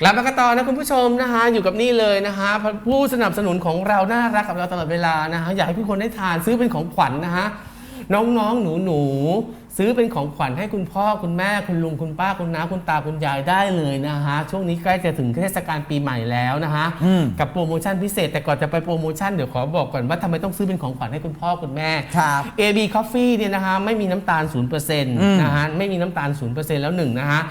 กลับมากันต่อนะคุณผู้ชมนะคะอยู่กับนี่เลยนะคะผู้สนับสนุนของเราน่ารักกับเราตลอดเวลานะคะอยากให้ทุกคนได้ทานซื้อเป็นของขวัญนะคะน้องๆหนูหนูๆ ซื้อเป็นของขวัญให้คุณพ่อคุณแม่คุณลุงคุณป้าคุณน้าคุณตาคุณยายได้เลยนะคะช่วงนี้ใกล้จะถึงเทศกาลปีใหม่แล้วนะคะอืมกับโปรโมชั่นพิเศษ แต่ก่อนจะไปโปรโมชั่นเดี๋ยวขอบอกก่อนว่าทำไมต้องซื้อเป็นของขวัญให้คุณพ่อคุณแม่ ครับ AB Coffee เนี่ยนะคะไม่มีน้ำตาล0%นะฮะไม่มีน้ำตาล0%แล้วหนึ่งนะฮะ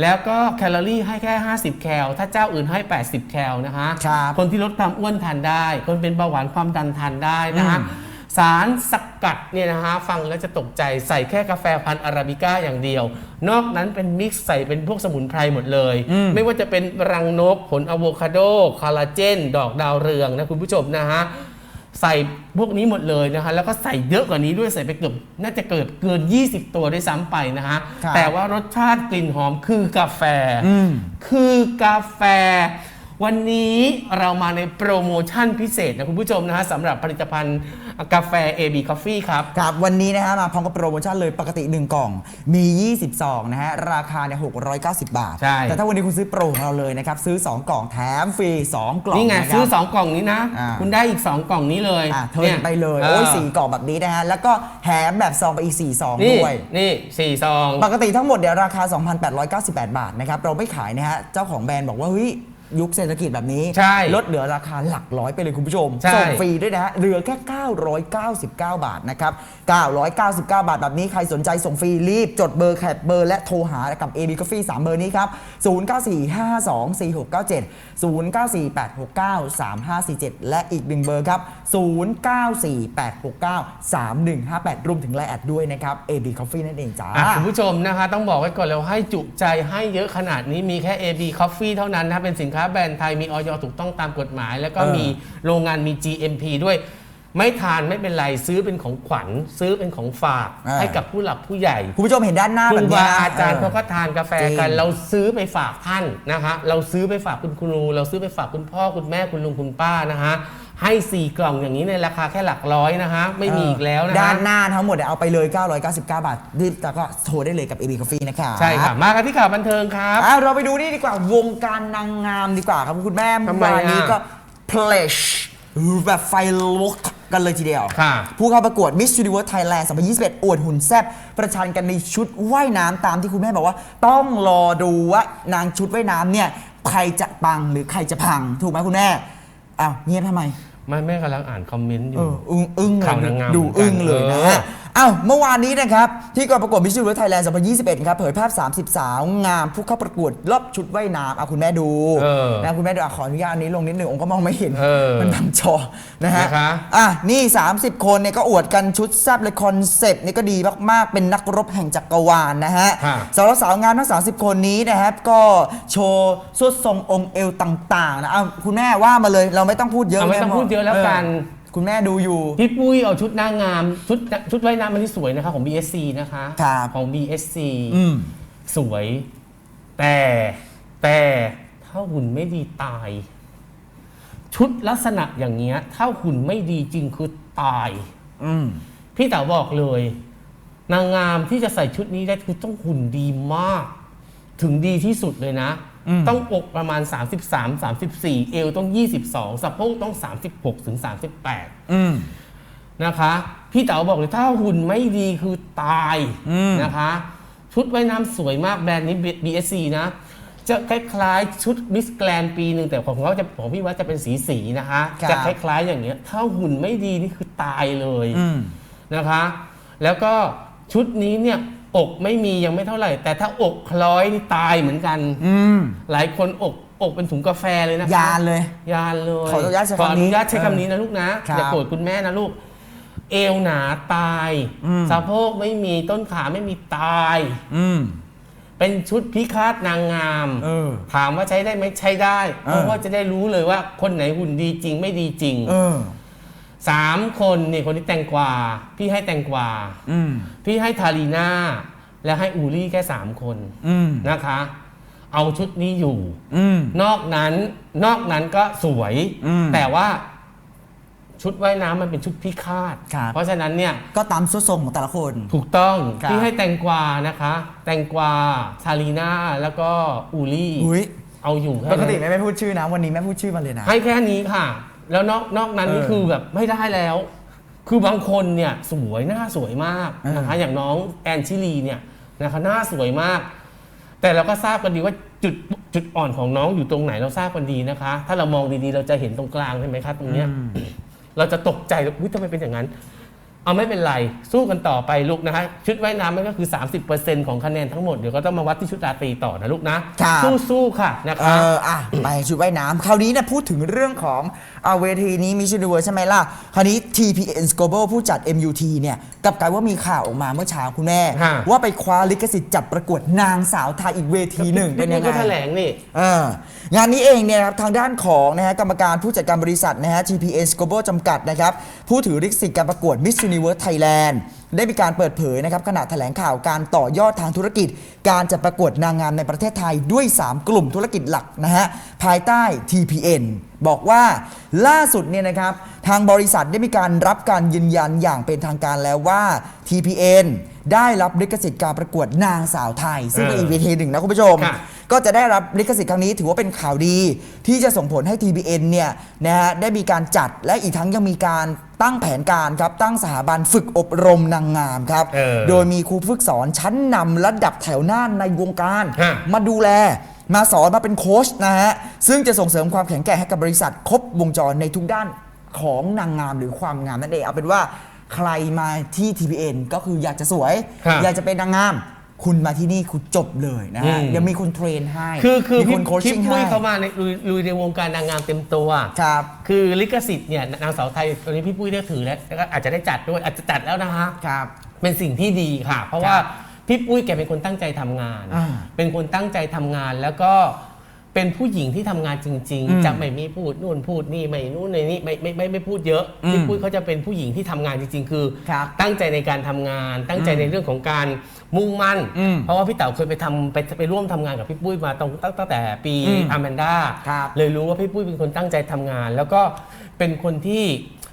แล้วก็แคลอรี่ให้แค่ 50 แคล ถ้าเจ้าอื่นให้ 80 แคลนะคะครับคนที่ลดความอ้วนทานได้ คนเป็นเบาหวานความดันทานได้นะฮะอืมสารสกัดเนี่ยนะฮะฟังแล้วจะตกใจใส่แค่กาแฟพันธุ์อาราบิก้าอย่างเดียว นอกนั้นเป็นมิกซ์ใส่เป็นพวกสมุนไพรหมดเลย ไม่ว่าจะเป็นรังนกผลอะโวคาโดคอลลาเจน ดอกดาวเรืองนะคุณผู้ชมนะฮะ ใส่พวกนี้หมดเลยนะฮะแล้วก็ใส่เยอะกว่านี้ด้วยใส่ไปเกือบน่าจะเกิดเกิน 20 ตัวด้วยซ้ำไปนะฮะครับแต่ว่ารสชาติกลิ่นหอมคือกาแฟอืมคือกาแฟ วันนี้เรามาในโปรโมชั่นพิเศษนะคุณผู้ชมนะฮะสำหรับผลิตภัณฑ์กาแฟ AB Coffee ครับ ครับวันนี้นะฮะมาพร้อมกับโปรโมชั่นเลยปกติ 1 กล่องมี20ซองนะฮะ ราคาเนี่ย690 บาท ใช่ แต่ถ้าวันนี้คุณซื้อโปรของเราเลยนะครับ ซื้อ 2 กล่องแถมฟรี 2 กล่องนี่ไงะครับ ซื้อ 2 กล่องนี้นะ อ่า คุณได้อีก 2 กล่องนี้เลยอะเทิร์นไปเลยโอ้ยสี่กล่องแบบนี้นะฮะแล้วก็แถมแบบซองไปอีก4ซองนี่ด้วย นี่สี่ซอง ปกติทั้งหมดเดี๋ยวราคา 2,898 บาทนะครับ เราไม่ขายนะฮะ เจ้าของแบรนด์บอกว่าเฮ้ย ยุคเศรษฐกิจแบบนี้ ใช่ลดเหลือราคาหลักร้อยไปเลยคุณผู้ชม ใช่ส่งฟรีด้วยนะฮะเหลือแค่ 999 บาทนะครับ 999 บาทแบบนี้ใครสนใจส่งฟรีรีบจดเบอร์แคปเบอร์และโทรหากับ AB Coffee 3 เบอร์นี้ครับ 0945246697 0948693547 และอีกหนึ่งเบอร์ครับ 0948693158 รวมถึงไลน์แอดด้วยนะครับ AB Coffee นั่นเองจ้า อะคุณผู้ชมนะคะ ต้องบอกไว้ก่อนแล้วให้จุใจให้เยอะขนาดนี้มีแค่ AB Coffee เท่านั้นนะเป็นสินค้าแบรนด์ไทยมีออยถูกต้องตามกฎหมาย แล้วก็เออมีโรงงานมี GMP ด้วย ไม่ทานไม่เป็นไรซื้อเป็นของขวัญ ซื้อเป็นของฝาก เออ ให้กับผู้หลักผู้ใหญ่ คุณผู้ชมเห็นด้านหน้าคแบรูบบเนี้ายอาจารย์เอเขาอก็ทานกาแฟจริงกัน เราซื้อไปฝากท่านนะคะ เราซื้อไปฝากคุณครู เราซื้อไปฝากคุณพ่อคุณแม่คุณลุงคุณป้านะฮะ ให้สี่กล่องอย่างนี้ในราคาแค่หลักร้อยนะฮะ ไม่มีอีกแล้วนะด้าฮะนหน้าทั้งหมดเนี่ยเอาไปเลย 999 บาทรีบแล้วก็โทรได้เลยกับ AB Coffee นะครับใช่ค่ะ มากันที่ข่าวบันเทิงครับ อะเราไปดูนี่ดีกว่าวงการนางงามดีกว่าครับคุณแม่ทำเมื่อไมวานนี้อะก็ pledge แบบไฟลุกกันเลยทีเดียว ค่ะผู้เข้าประกวด Miss Universe Thailand 2021 อวดหุ่นแซ่บประชันกันในชุดว่ายน้ำตามที่คุณแม่บอกว่า ต้องรอดูว่านางชุดว่ายน้ำเนี่ย ใครจะปังหรือใครจะพังถูกไหมคุณแม่อ้าวเงียบทำไม ไม่แม่กำลังอ่านคอมเมนต์อเอยู่ ออึ้งอึ้งเลข่าวยนางงามดูเหมือนกันอึ้งเลยนะเออ อ้าวเมื่อวานนี้นะครับ ที่กองประกวดมิส s ู n เ v อร์ไทยแลนด์2021 ครับ เผยภาพ 30 สาวงามผู้เข้าประกวดรอบชุดว่ายน้ำอะคุณแม่ดูเออนะคุณแม่ดูอะขออนุญาตอันนี้ลงนิดหนึ่งองค์ก็มองไม่เห็น เออมันบังจอนะฮะนะคะอะ นี่ 30 คนเนี่ยก็อวดกันชุดแซ่บเลยคอนเซปต์นี่ก็ดีมาก ๆ เป็นนักรบแห่งจักรวาลนะฮะค่ะสำหรับสาวงามทั้ง 30 คนนี้นะครับ ก็โชว์สุดทรงองค์เอวต่าง ๆ นะอ้าวคุณแม่ว่ามาเลยเราไม่ต้องพูดเยอะเอาไม่ต้องแพูดเยอะแล้วกันเออ คุณแม่ดูอยู่ พี่ปุ้ยเอาชุดนางงามชุดชุดว่ายน้ำมันที่สวยนะคะของ BSC นะคะครับของ BSC อืมสวย แต่แต่ถ้าหุ่นไม่ดีตาย ชุดลักษณะอย่างเงี้ย ถ้าหุ่นไม่ดีจริงคือตาย อืมพี่เต๋าบอกเลย นางงามที่จะใส่ชุดนี้ได้คือต้องหุ่นดีมาก ถึงดีที่สุดเลยนะอืม ต้องอกประมาณ 33 34 เอวต้อง 22สะโพกต้อง 36ถึง38อืมนะคะ พี่เต๋าบอกเลยถ้าหุ่นไม่ดีคือตายอืมนะคะ ชุดว่ายน้ำสวยมากแบรนด์นี้ BSC นะ จะคล้ายๆชุดมิสแกรนปีหนึ่งแต่ของเขาจะของพี่ว่าจะเป็นสีสีๆนะคะครับจะคล้ายๆอย่างเงี้ย ถ้าหุ่นไม่ดีนี่คือตายเลยอืมนะคะ แล้วก็ชุดนี้เนี่ย อกไม่มียังไม่เท่าไหร่ แต่ถ้าอกคล้อยนี่ตายเหมือนกัน อืม หลายคนอกอกเป็นถุงกาแฟเลยนะคะยานเลย ยานเลยขออนุญาตใช้คำนี้ขออนุญาตใช้คำนี้นะลูกนะ ครับอย่าโกรธคุณแม่นะลูก เอวหนาตายอืม สะโพกไม่มีต้นขาไม่มีตาย อืม เป็นชุดพิฆาตนางงาม เออถามว่าใช้ได้ไหมใช้ได้ เออ เพราะว่าจะได้รู้เลยว่าคนไหนหุ่นดีจริงไม่ดีจริง เออ สามคนนี่คนที่แต่งกวา พี่ให้แต่งกวา อืม พี่ให้ทารีน่าและให้อูรี่แค่สามคนอืม นะคะ เอาชุดนี้อยู่ อืม นอกนั้นนอกนั้นก็สวย อืมแต่ว่าชุดว่ายน้ำมันเป็นชุดพิฆาต ครับ เพราะฉะนั้นเนี่ยก็ตามสุดทรงของแต่ละคน ถูกต้องครับพี่ให้แตงกวานะคะ แตงกวาชาลีน่าแล้วก็อูลี่อุ้ยเอาอยู่แค่ปกนั้นติแม่ไม่พูดชื่อนะ วันนี้แม่พูดชื่อมาเลยนะ ให้แค่นี้ค่ะ แล้วนอกนอกนั้นนี่เออคือแบบไม่ได้แล้ว คือบางคนเนี่ยสวยหน้าสวยมากนะคะอย่างน้องแอนชิลีเนี่ยนะคะหน้าสวยมาก แต่เราก็ทราบกันดีว่าจุดจุดอ่อนของน้องอยู่ตรงไหนเราทราบกันดีนะคะ ถ้าเรามองดีๆ เราจะเห็นตรงกลางใช่ไหมคะตรงเนี้ยเราจะตกใจว่าอุ๊ยทำไมเป็นอย่างนั้น เอาไม่เป็นไรสู้กันต่อไปลูกนะคะชุดว่ายน้ำมันก็คือ 30%ของคะแนนทั้งหมด เดี๋ยวก็ต้องมาวัดที่ชุดราตรีต่อนะลูกนะครับสู้ๆค่ะนะเอคะออะ ไปชุดว่ายน้ำคราวนี้เนี่ยพูดถึงเรื่องของเอาเวทีนี้มิชลิเวอร์ใช่ไหมล่ะ คราวนี้ TPN Global ผู้จัด MUT เนี่ยกลับกลายว่ามีข่าวออกมาเมื่อเช้าคุณแม่ ฮะ ว่าไปคว้าลิขสิทธิ์จัดประกวดนางสาวไทยอีกเวทีหนึ่งเป็นยังไง ก็แถลงนี่ เอองานนี้เองเนี่ยนะครับทางด้านของนะฮะกรรมการผู้จัดการบริษัทนะฮะ TPS Global จำกัดนะครับผู้ถือลิขสิทธิ์การประกวด Miss Universe Thailand ได้มีการเปิดเผยนะครับขณะแถลงข่าวการต่อยอดทางธุรกิจ การจัดประกวดนางงามในประเทศไทยด้วย 3 กลุ่มธุรกิจหลักนะฮะภายใต้ TPN บอกว่าล่าสุดเนี่ยนะครับทางบริษัทได้มีการรับการยืนยันอย่างเป็นทางการแล้วว่า TPN ได้รับลิขสิทธิ์การประกวดนางสาวไทย ซึ่งเป็นอีกเวทีหนึ่งนะคุณผู้ชมค่ะ ก็จะได้รับลิขสิทธิ์ครั้งนี้ถือว่าเป็นข่าวดี ที่จะส่งผลให้ TBN เนี่ยนะฮะได้มีการจัดและอีกทั้งยังมีการตั้งแผนการครับตั้งสถาบันฝึกอบรมนางงามครับ เออโดยมีครูฝึกสอนชั้นนำระดับแถวหน้าในวงการ ฮะ มาดูแล มาสอนมาเป็นโค้ชนะฮะ ซึ่งจะส่งเสริมความแข็งแกร่งให้กับบริษัท ครบวงจรในทุกด้านของนางงามหรือความงามนั่นเองเอาเป็นว่าใครมาที่ TPN ก็คืออยากจะสวย ครับอยากจะเป็นนางงาม คุณมาที่นี่คุณจบเลยนะฮะอืมเดี๋ยวมีคนเทรนให้คือคือมีพี่คนโคชพี่ชิ่งปุ้ให้ยเข้ามาในลุยลุยในวงการนางงามเต็มตัว ครับ คือลิขสิทธิ์เนี่ยนางสาวไทยตอนนี้พี่ปุ้ยได้ถือแล้วแล้วก็อาจจะได้จัดด้วยอาจจะจัดแล้วนะคะ ครับ เป็นสิ่งที่ดีค่ะ เพราะว่าพี่ปุ้ยแกเป็นคนตั้งใจทำงาน อ่าเป็นคนตั้งใจทำงานแล้วก็ เป็นผู้หญิงที่ทำงานจริง อืม ๆ จะไม่มีพูดนู่นพูดนี่ไม่นู่นไม่นี่ไม่ไม่ไม่ไม่พูดเยอะอืมพี่ปุ้ยเขาจะเป็นผู้หญิงที่ทำงานจริง ๆ คือ ครับ ตั้งใจในการทำงาน ตั้งใจในเรื่องของการมุ่งมั่น อืมเพราะว่าพี่เต๋าเคยไปทำไปไปร่วมทำงานกับพี่ปุ้ยมาตรงตั้งตั้งแต่ปีอืมอาแมนด้าครับเลยรู้ว่าพี่ปุ้ยเป็นคนตั้งใจทำงาน แล้วก็เป็นคนที่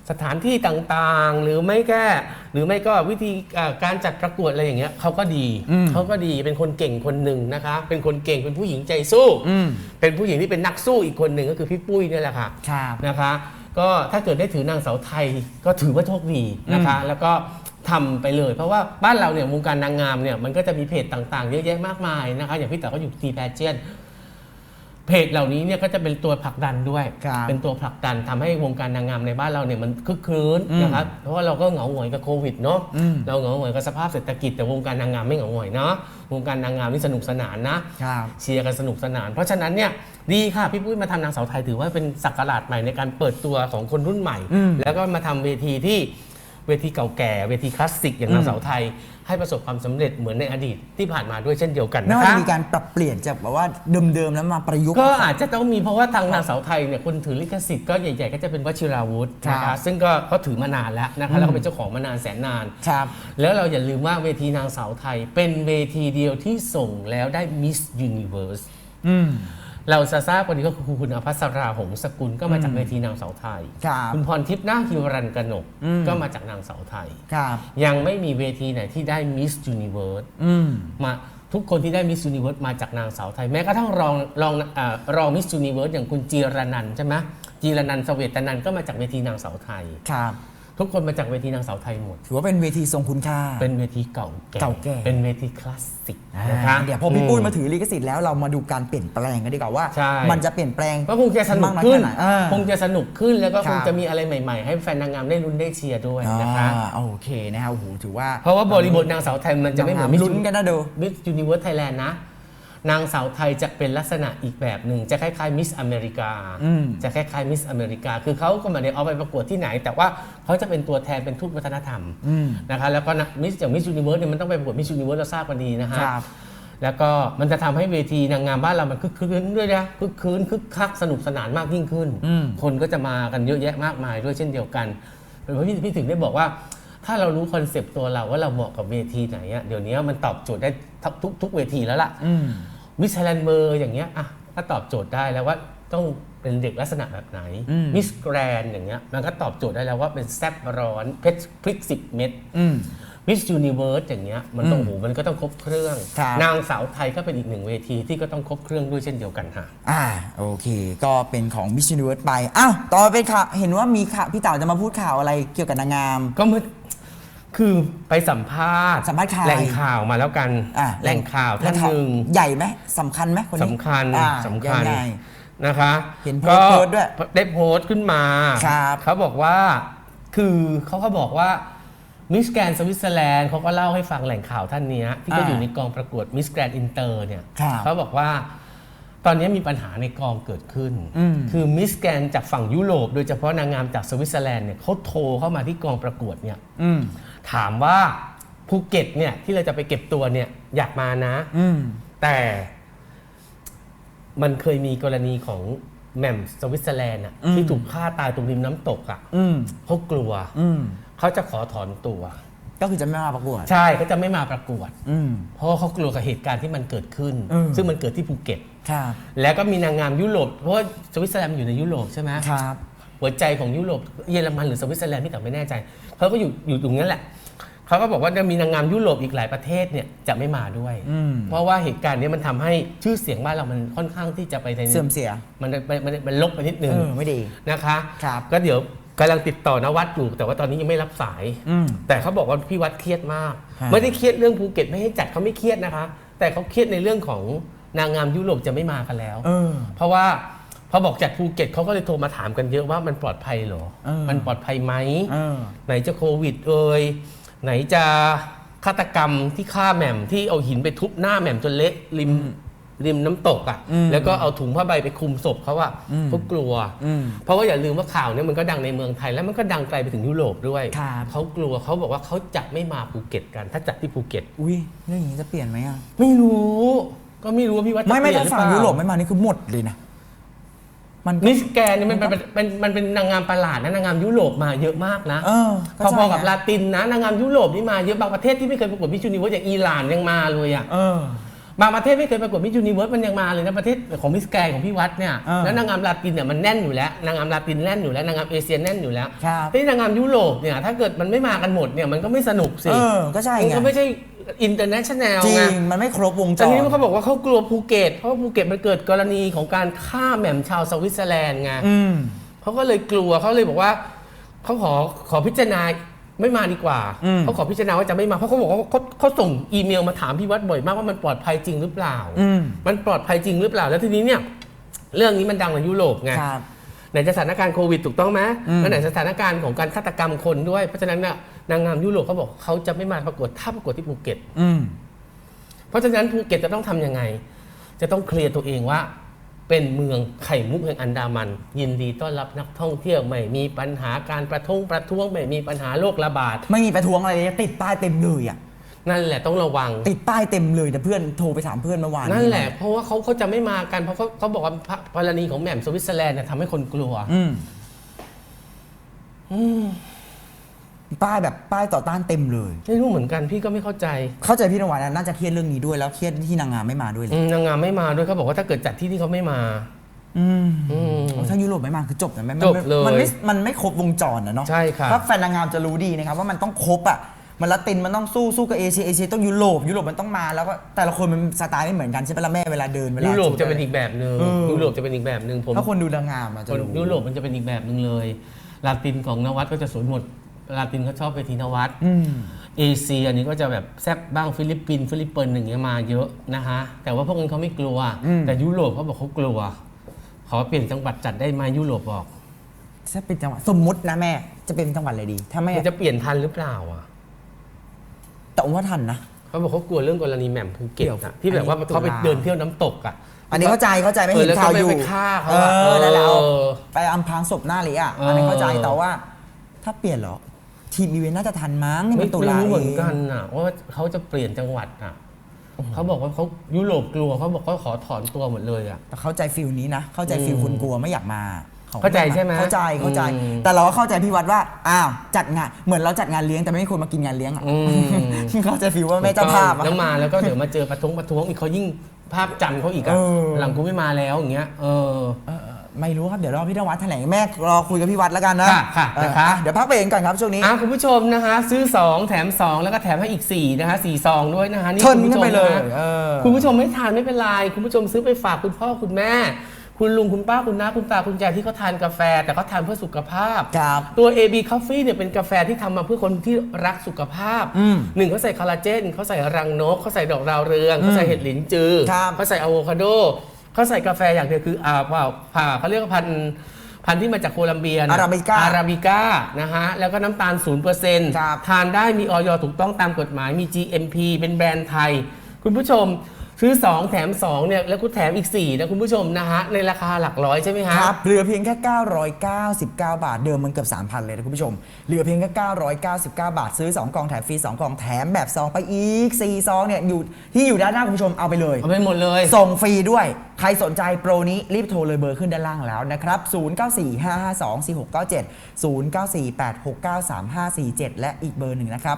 สถานที่ต่างๆ หรือไม่แก้หรือไม่ก็วิธีอ่าการจัดประกวดอะไรอย่างเงี้ยเขาก็ดีอืมเขาก็ดีเป็นคนเก่งคนหนึ่งนะคะ เป็นคนเก่งเป็นผู้หญิงใจสู้อืมเป็นผู้หญิงที่เป็นนักสู้อีกคนหนึ่งก็คือพี่ปุ้ยเนี่ยแหละค่ะครับนะคะ ก็ถ้าเกิดได้ถือนางสาวไทยก็ถือว่าโชคดีนะคะ แล้วก็ทำไปเลย เพราะว่าบ้านเราเนี่ยวงการนางงามเนี่ยมันก็จะมีเพจต่างๆ เยอะแยะมากมายนะคะอย่างพี่เต๋อก็อยู่ทีแพเจียน เพจเหล่านี้เนี่ยก็จะเป็นตัวผลักดันด้วย ครับเป็นตัวผลักดันทำให้วงการนางงามในบ้านเราเนี่ยมันคึกคืนอืมนะครับ เพราะว่าเราก็เหงาหงอยกับโควิดเนาะ อืม เราเหงาหงอยกับสภาพเศรษฐกิจแต่วงการนางงามไม่เหงาหงอยเนาะ วงการนางงามนี่สนุกสนานนะ ครับ เชียร์กันสนุกสนาน เพราะฉะนั้นเนี่ยดีค่ะ พี่ปุ้ยมาทำนางสาวไทยถือว่าเป็นสักราชใหม่ในการเปิดตัวของคนรุ่นใหม่ อืมแล้วก็มาทำเวทีที่ เวทีเก่าแก่เวทีคลาสสิกอย่างนางสาวไทย ให้ประสบความสำเร็จเหมือนในอดีตที่ผ่านมาด้วยเช่นเดียวกันน่านะจะคะมีการปรับเปลี่ยนจากแบบว่าเดิมๆแล้วมาประยุกต์ก็อาจจะต้องมีเพราะว่าทางนางสาวไทยเนี่ยคนถือลิขสิทธิ์ก็ใหญ่ๆก็จะเป็นวชิราวุธนะครัคะบซึ่งก็เขาถือมานานแล้วนะคะแล้วก็เป็นเจ้าของมานานแสนนานครับแล้วเราอย่าลืมว่าเวทีนางสาวไทย เป็นเวทีเดียวที่ส่งแล้วได้ Miss Universe อืมเราจะทราบวันนี้ก็คือคุณอภัสราหงสกุลก็มาจากเวทีนางสาวไทย ครับณพรทิพย์นาคฮิวรันกนกอืม ก็มาจากนางสาวไทย ครับยังไม่มีเวทีไหนที่ได้ Miss Universe อืม มาทุกคนที่ได้ Miss Universe มาจากนางสาวไทย แม้กระทั่งรองรองอารอง Miss Universe อย่างคุณจีรนันท์ใช่ไหมจีรนันท์เสเวตนันท์ก็มาจากเวทีนางสาวไทย ครับ ทุกคนมาจากเวทีนางสาวไทยหมด ถือว่าเป็นเวทีทรงคุณค่า เป็นเวทีเก่าแก่เก่าแก่ เป็นเวทีคลาสสิกอ่านะคะเดี๋ยวพอพี่ปุ้ยมาถือลิขสิทธิ์แล้วเรามาดูการเปลี่ยนแปลงกันดีกว่าว่าใช่มันจะเปลี่ยนแปลงก็คงจะสนุกมากน้อยขึ้นแค่ไหนอ่าคงจะสนุกขึ้นแล้วก็ครัคบงจะมีอะไรใหม่ๆ ให้แฟนนางงามได้ลุ้นได้เชียร์ด้วยนะคะอ่าโอเคนะครับโอ้โหถือว่า เพราะว่าบริบทนางสาวไทยมันจะไม่เหมือนลุ้นกันนะดูมิสยูนิเวิร์สไทยแลนด์นะ นางสาวไทยจะเป็นลักษณะอีกแบบหนึ่งจะคล้ายๆมิสอเมริกาอืมจะคล้ายๆมิสอเมริกา คือเขาก็ไมาได้เอาไปประกวดที่ไหน แต่ว่าเขาจะเป็นตัวแทนเป็นทูตวัฒนธรรมอืมนะคะแล้วก็มิสอย่างมิสยูนิเวิร์สเนี่ยมันต้องไปประกวดมิสยูนิเวิร์สเราทราบกันดีนะฮะครับแล้วก็มันจะทำให้เวทีนางงามบ้านเรามันคึกคืนด้วยนะคึกคืนคึกคักสนุกสนานมากยิ่งขึ้นอืมคนก็จะมากันเยอะแยะมากมายด้วยเช่นเดียวกันเป็นเพราะพี่พี่ถึงได้บอกว่าถ้าเรารู้คอนเซปต์ตัวเราว่าเราเหมาะกับเวทีไหนอะเดี๋ยวนี้มันตอบโจทย์ได้ทุกทุกทุกเวทีแล้วล่ะอื มมิสไทยแลนด์เบอร์อย่างเงี้ยอะก็ตอบโจทย์ได้แล้วว่าต้องเป็นเด็กลักษณะแบบไหนอืมมิสแกรนอย่างเงี้ยมันก็ตอบโจทย์ได้แล้วว่าเป็นแซบร้อนเพชรพริกสิบเม็ดอืมมิส s u นิเวิร์สอย่างเงี้ยมันต้องอืมโอ้โหมันก็ต้องครบเครื่องครับนางสาวไทยก็เป็นอีกหนึ่งเวทีที่ก็ต้องครบเครื่องด้วยเช่นเดียวกันค่ะอ่าโอเค ก็เป็นของ Miss Universe ไป อ้าว ต่อไปเป็นข่าวเห็นว่ามีข่าวพี่เต๋าจะมาพูดข่าวอะไรเกี่ยวกับนางงาม ก็เมื่อ คือไปสัมภาษณ์สัมภาษณ์ใครแหล่งข่าวมาแล้วกันอ่าแหล่งข่าวท่านแหล่หนึ่งใหญ่ไหมสำคัญไหมคนนี้สำคัญอ่าสำคัญยังไง นะคะเห็นโพสต์โพสต์ด้วยได้โพสต์ขึ้นมาครับเขาบอกว่าคือเขาก็บอกว่ามิสแกรนสวิตเซอร์แลนด์เขาก็เล่าให้ฟังแหล่งข่าวท่านเนี้ย ที่ก็อ่าอยู่ในกองประกวดมิสแกรนอินเตอร์เนี่ยครับเขาบอกว่าตอนนี้มีปัญหาในกองเกิดขึ้น อืม คือมิสแกรนจากฝั่งยุโรป โดยเฉพาะนางงามจากสวิตเซอร์แลนด์เนี่ยเขาโทรเข้ามาที่กองประกวดเนี่ย อืม ถามว่าภูเก็ตเนี่ยที่เราจะไปเก็บตัวเนี่ยอยากมานะ อืม แต่มันเคยมีกรณีของแหม่มสวิตเซอร์แลนด์อะอืม ที่ถูกฆ่าตายตรงริมน้ำตกอะอืมเขากลัว อืมเขาจะขอถอนตัว ก็คือจะไม่มาประกวดใช่เขาจะไม่มาประกวด อืม เพราะว่าเขากลัวกับเหตุการณ์ที่มันเกิดขึ้น อืม ซึ่งมันเกิดที่ภูเก็ต ครับแล้วก็มีนางงามยุโรปเพราะว่าสวิตเซอร์แลนด์มันอยู่ในยุโรปใช่ไหมครับ หัวใจของยุโรปเยอรมันหรือสวิตเซอร์แลนด์พี่แต่ไม่แน่ใจเขาก็อยู่อยู่ตรงนั้นแหละเขาก็บอกว่าจะมีนางงามยุโรปอีกหลายประเทศเนี่ยจะไม่มาด้วย อืม เพราะว่าเหตุการณ์นี้มันทำให้ชื่อเสียงบ้านเรามันค่อนข้างที่จะไปในเสื่อมเสีย มันมันมันมันลบไปนิดนึงเออไม่ดี นะคะ ครับก็เดี๋ยวกำลังติดต่อนวัดอยู่ แต่ว่าตอนนี้ยังไม่รับสาย อืม แต่เขาบอกว่าพี่วัดเครียดมาก ฮะ ไม่ได้เครียดเรื่องภูเก็ตไม่ให้จัดเขาไม่เครียดนะคะ แต่เขาเครียดในเรื่องของนางงามยุโรปจะไม่มากันแล้ว เออ เพราะว่า พอบอกจัดภูเก็ตเขาก็เลยโทรมาถามกันเยอะว่ามันปลอดภัยเหรอ เออ มันปลอดภัยไหม เออ ไหนจะโควิดเอ่ยไหนจะฆาตกรรมที่ฆ่าแหม่มที่เอาหินไปทุบหน้าแหม่มจนเละริมริมน้ำตกอะ่ะ อืมแล้วก็เอาถุงผ้าใบไปคลุมศพเขาว่าอืมเขากลัว อืมเพราะว่าอย่าลืมว่าข่าวเนี้มันก็ดังในเมืองไทย แล้วมันก็ดังไกลไปถึงยุโรปด้วยครับ เขากลัวเขาบอกว่าเขาจะไม่มาภูเก็ตกัน ถ้าจัดที่ภูเก็ต อุ้ยเรื่องอย่างนี้จะเปลี่ยนไหมอะ ไม่รู้ ก็ไม่รู้ว่าพี่ว่าจะไม่ไม่เปลี่ยถ้านฝั่งหอเปล่ยุโรปไม่มานี่คือหมดเลยนะ มันก็มิสแกรนด์เนี่ยมันเป็นเป็นมันเป็นนางงามประหลาดนะนางงามยุโรปมาเยอะมากนะเออพอใช่ๆกับไงลาตินนะนางงามยุโรปนี่มาเยอะบางประเทศที่ไม่เคยประกวดมิสยูนิเวิร์สอย่างอิหร่านยังมาเลยอะ เออ บางประเทศไม่เคยประกวดมิสยูนิเวิร์สมันยังมาเลยนะประเทศของมิสแกรนด์ของพี่วัดเนี่ยเออแล้วนางงามลาตินเนี่ยมันแน่นอยู่แล้วนางงามลาตินแน่นอยู่แล้วนางงามเอเชียแน่นอยู่แล้วครับ ที่นางงามยุโรปเนี่ยถ้าเกิดมันไม่มากันหมดเนี่ยมันก็ไม่สนุกสิเออ ก็ใช่มันไงก็ไม่ใช่อินเตอร์เนชั่นแนลจริไง งมันไม่ครบวงจแต่ร ทีนี้เขาบอกว่าเขากลัวภูเก็ตเพราะว่าภูเก็ตมันเกิดกรณีของการฆ่าแหม่มชาวสวิตเซอร์แลนด์ไงอืม เขาก็เลยกลัวเขาเลยบอกว่าเขาขอขอพิจารณา ไม่มาดีกว่าอืม เขาขอพิจารณาว่าจะไม่มาเพราะเขาบอกว่าเขาเขาส่งอีเมลมาถามพี่วัดบ่อยมากว่ามันปลอดภัยจริงหรือเปล่า อืมมันปลอดภัยจริงหรือเปล่า แล้วทีนี้เนี่ยเรื่องนี้มันดังในยุโรปไง ครับ ไหนจะสถานการณ์โควิดถูกต้องไหมอืม แล้วไหนสถานการณ์ของการฆาตกรรมคนด้วย เพราะฉะนั้นน่ะนางงามยุโรปเขาบอกเขาจะไม่มาประกวดถ้าประกวดที่ภูเก็ต อืม เพราะฉะนั้นภูเก็ตจะต้องทำยังไง จะต้องเคลียร์ตัวเองว่า เป็นเมืองไข่มุกแห่งอันดามัน ยินดีต้อนรับนักท่องเที่ยวไม่มีปัญหาการประท้วงประท้วงไม่มีปัญหาโรคระบาดไม่มีประท้วงอะไรเลยติดป้ายเต็มเลยอะนั่นแหละต้องระวัง ติดป้ายเต็มเลยแต่เพื่อนโทรไปถามเพื่อนเมื่อวานนั่นแหละเพราะว่าเขาเขาจะไม่มากันเพราะเขาเขาบอกว่าพระกรณีของแหม่มสวิตเซอร์แลนด์เนี่ยทำให้คนกลัว อืม ป้ายแบบป้ายต่อต้านเต็มเลย ไม่รู้เหมือนกันพี่ก็ไม่เข้าใจเข้าใจพี่นวัดนะน่าจะเครียดเรื่องนี้ด้วยแล้วเครียดที่นางงามไม่มาด้วยเลอืยมนางงามไม่มาด้วยเขาบอกว่าถ้าเกิดจัดที่ที่เขาไม่มา อืมอืม โอ้ถ้ายุโรปไม่มาคือจบนะไม่จบเลยมันไม่มันไม่ครบวงจรนะเนาะใช่ครับ ถ้าแฟนนางงามจะรู้ดีนะครับว่ามันต้องครบอะมันละตินมันต้องสู้สู้กับเอเชียเอเชียต้องยุโรปยุโรปมันต้องมาแล้วก็แต่ละคนมันสไตล์ไม่เหมือนกันใช่ไหมล่ะแม่เวลาเดินเวลายุโรปชุดจะเป็นอีกแบบหนึ่งเออ ยุโรปจะเป็นอีกแบบหนึ่งผมถ้าคนดูนางงามอะจะคนรู้ ยุโรปมันจะเป็นอีกแบบหนึ่งเลยลาตินของนวัดก็จะสวยหมด ลาตินเขาชอบไปทีนวัดอืมเอเชียนี่ก็จะแบบแซบบ้างฟิลิปปินส์ฟิลิปปินส์อย่างเงี้ยมาเยอะนะฮะ แต่ว่าพวกนั้นเขาไม่กลัวอืมแต่ยุโรปเขาบอกเขากลัว ขอเปลี่ยนจังหวัดจัดได้ไหมยุโรปบอกถ้าเป็นจังหวัดสมมุตินะแม่ จะเป็นจังหวัดอะไรดีถ้าไม่มันจะเปลี่ยนทันหรือเปล่าอะแต่ผมว่าทันนะเขาบอกเขากลัวเรื่องกรณีแหม่มภูเก็ตเดี๋ยวอะที่แบบว่าอันนี้เขาไปตุลาเดินเที่ยวน้ำตกอะอันนี้เข้าใจเข้าใจไม่เออเห็นแล้วก็ข่าวไม่อยู่ไปฆ่าเขาเออะอแล้วเราเออไปอำพรางศพหน้าเลยอะเอออัอันนี้เข้าใจแต่ว่า ถ้าเปลี่ยนเหรอ ทีมอีเวนต์น่าจะทันมั้งนี่ไม่มันตุไม่ลารู้เหมือนเองกันอะว่าเขาจะเปลี่ยนจังหวัดอะเขาบอกว่าเขายุโรปกลัวเขาบอกเขาขอถอนตัวหมดเลยอะ แต่เข้าใจฟิลนี้นะ เข้าใจฟิลอืมคนกลัวไม่อยากมาขเข้าใจใช่ไหมเข้าใจเข้าใจ อืมแต่เราก็เข้าใจพี่วัดว่าอ้าวจัดงานเหมือนเราจัดงานเลี้ยงแต่ไม่มีคนมากินงานเลี้ยงอะอืม เข้าใจฟิลว่าแม่เจ้าภาพอะแล้วมาแล้วก็เดี๋ยวมาเจอประท้วงประท้วงอีกเขายิ่งภาพจำเขาอีกอะเออ หลังกูไม่มาแล้วอย่างเงี้ยเออ เออเออ ไม่รู้ครับ เดี๋ยวรอพี่นวัดแถลงแม่รอคุยกับพี่วัดแล้วกันนะค่ะค่ะเออนะคะอ่เดี๋ยวพักไปเองก่อนครับช่วงนี้ อะคุณผู้ชมนะคะ ซื้อ 2 แถม 2 แล้วก็แถมให้อีก 4 นะคะ4ซองด้วยนะคะนี่เชิญคุณผู้ชกันมไปเลยนะเออ คุณผู้ชมไม่ทานไม่เป็นไร คุณผู้ชมซื้อไปฝากคุณพ่อคุณแม่ คุณลุงคุณป้าคุณน้าคุณตาคุณยายที่เขาทานกาแฟ แต่เขาทานเพื่อสุขภาพ ครับ ตัว AB Coffee เนี่ยเป็นกาแฟที่ทำมาเพื่อคนที่รักสุขภาพอืมหนึ่งเขาใส่คอลลาเจนเขาใส่รังนกเขาใส่ดอกดาวเรืองเขาใส่เห็ดหลินจือครับเขาใส่อะโวคาโด เขาใส่กาแฟอย่างเดียวคืออ่าเปล่าผ่าเขาเรียกว่าพันธุ์พันธุ์ที่มาจากโคลัมเบียนะอาราบิก้าอาราบิก้านะฮะแล้วก็น้ำตาล 0%ครับ ทานได้มีออยถูกต้องตามกฎหมายมี GMP เป็นแบรนด์ไทย คุณผู้ชมซื้อ 2 แถม 2 เนี่ย แล้วคุณแถมอีก 4 นะคุณผู้ชมนะฮะ ในราคาหลักร้อยใช่ไหมฮะ ครับเหลือเพียงแค่ 999 บาท เดิมมันเกือบ 3,000 เลยนะคุณผู้ชม เหลือเพียงแค่ 999 บาท ซื้อ 2 กล่องแถมฟรี 2 กล่องแถมแบบซองไปอีก 4 ซองเนี่ยอยู่ที่อยู่ด้านหน้าคุณผู้ชมเอาไปเลย เอาไปหมดเลย ส่งฟรีด้วย ใครสนใจโปรนี้รีบโทรเลยเบอร์ขึ้นด้านล่างแล้วนะครับ 0945524697 0948693547 และอีกเบอร์หนึ่งนะครับ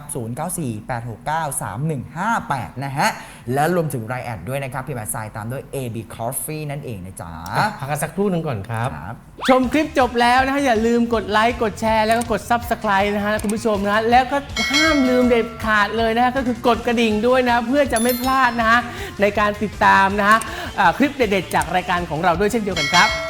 0948693158 นะฮะ และรวมถึงรายแอดด้วยนะครับพี่แบบทรายตามด้วย AB Coffee นั่นเองนะจ๊ะอะพักกันสักครู่หนึ่งก่อนครับ ครับ ชมคลิปจบแล้วนะฮะอย่าลืมกดไลค์กดแชร์แล้วก็กด Subscribe นะฮะคุณผู้ชมนะฮะแล้วก็ห้ามลืมเด็ดขาดเลยนะฮะก็คือกดกระดิ่งด้วยนะ เพื่อจะไม่พลาดนะฮะในการติดตามนะฮะอ่าคลิปเด็ดๆจากรายการของเราด้วยเช่นเดียวกันครับ